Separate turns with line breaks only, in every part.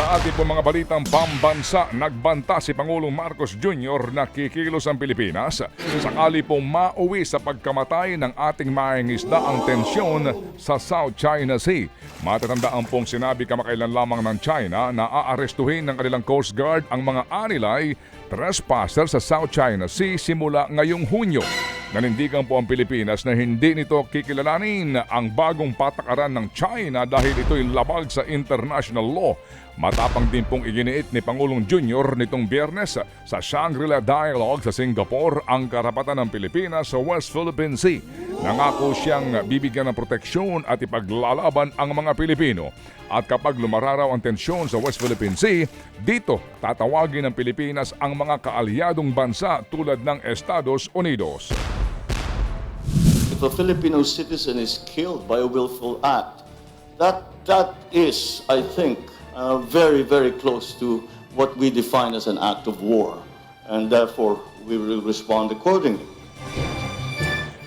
Sa ating po mga balitang pambansa, nagbanta si Pangulong Marcos Jr. na kikilos ang Pilipinas sakali pong mauwi sa pagkamatay ng ating mahingisda ang tensyon sa South China Sea. Matatandaan pong sinabi kamakailan lamang ng China na aarestuhin ng kanilang Coast Guard ang mga anilay trespasser sa South China Sea simula ngayong Hunyo. Nanindigan po ang Pilipinas na hindi nito kikilalanin ang bagong patakaran ng China dahil ito'y labag sa international law. Matapang din pong iginiit ni Pangulong Junior nitong biyernes sa Shangri-La Dialogue sa Singapore ang karapatan ng Pilipinas sa West Philippine Sea. Nangako siyang bibigyan ng proteksyon at ipaglalaban ang mga Pilipino. At kapag lumararaw ang tensyon sa West Philippine Sea, dito tatawagin ng Pilipinas ang mga kaalyadong bansa tulad ng Estados Unidos.
if a Filipino citizen is killed by a willful act, that that is, I think, uh, very very close to what we define as an act of war, and therefore we will respond accordingly.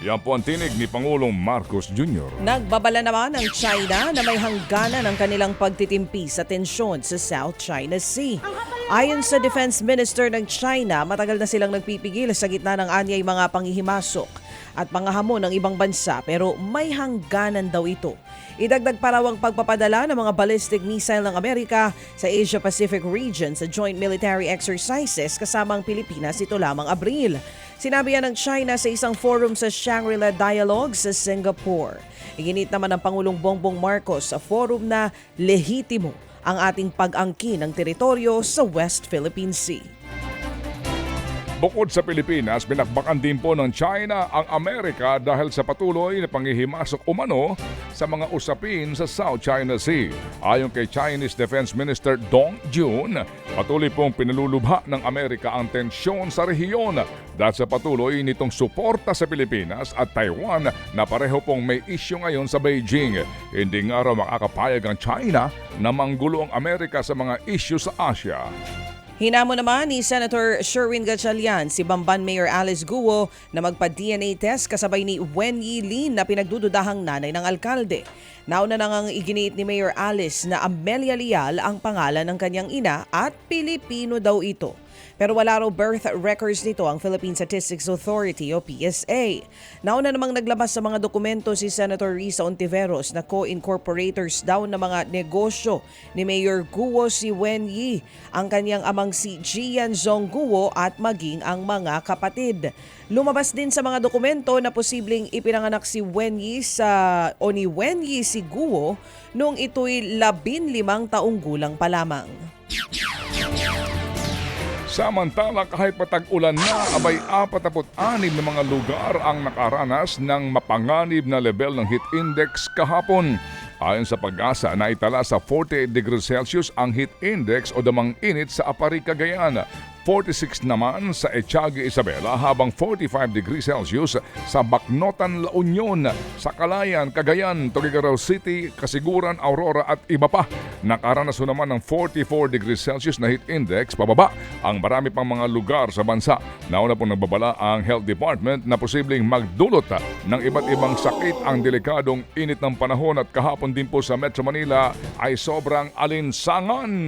Yan po ang tinig ni Pangulong Marcos Jr.
Nagbabala naman ang China na may hangganan ang kanilang pagtitimpi sa tensyon sa South China Sea. Ayon sa Defense Minister ng China, matagal na silang nagpipigil sa gitna ng anyay mga panghihimasok at mga hamon ng ibang bansa pero may hangganan daw ito. Idagdag pa raw ang pagpapadala ng mga ballistic missile ng Amerika sa Asia-Pacific region sa joint military exercises kasama ang Pilipinas ito lamang Abril. Sinabi yan ng China sa isang forum sa Shangri-La Dialogue sa Singapore. Iginit naman ng Pangulong Bongbong Marcos sa forum na lehitimo ang ating pag-angkin ng teritoryo sa West Philippine Sea.
Bukod sa Pilipinas, binakbakan din po ng China ang Amerika dahil sa patuloy na panghihimasok umano sa mga usapin sa South China Sea. Ayon kay Chinese Defense Minister Dong Jun, patuloy pong pinalulubha ng Amerika ang tensyon sa rehiyon dahil sa patuloy nitong suporta sa Pilipinas at Taiwan na pareho pong may isyu ngayon sa Beijing. Hindi nga raw makakapayag ang China na manggulo ang Amerika sa mga isyu sa Asia.
Hinamo naman ni Senator Sherwin Gatchalian si Bamban Mayor Alice Guo na magpa-DNA test kasabay ni Wen Yi Lin na pinagdududahang nanay ng alkalde. Nauna na ngang iginiit ni Mayor Alice na Amelia Lial ang pangalan ng kanyang ina at Pilipino daw ito. Pero wala raw birth records nito ang Philippine Statistics Authority o PSA. Nauna namang naglabas sa mga dokumento si Senator Risa Ontiveros na co-incorporators daw ng mga negosyo ni Mayor Guo si Wen Yi, ang kanyang amang si Jian Zong Guo at maging ang mga kapatid. Lumabas din sa mga dokumento na posibleng ipinanganak si Wen Yi sa o ni Wen Yi si Guo noong ito'y labin limang taong gulang pa lamang.
Samantala kahit patag-ulan na, abay 46 na mga lugar ang nakaranas ng mapanganib na level ng heat index kahapon. Ayon sa pag-asa na itala sa 48 degrees Celsius ang heat index o damang init sa Apari, Cagayan. 46 naman sa Echagi, Isabela habang 45 degrees Celsius sa Bacnotan, La Union, sa Kalayan, Cagayan, Tuguegarao City, Kasiguran, Aurora at iba pa. Nakaranas naman ng 44 degrees Celsius na heat index pababa ang marami pang mga lugar sa bansa. Nauna po nagbabala ang Health Department na posibleng magdulot ng iba't ibang sakit ang delikadong init ng panahon at kahapon din po sa Metro Manila ay sobrang alinsangan.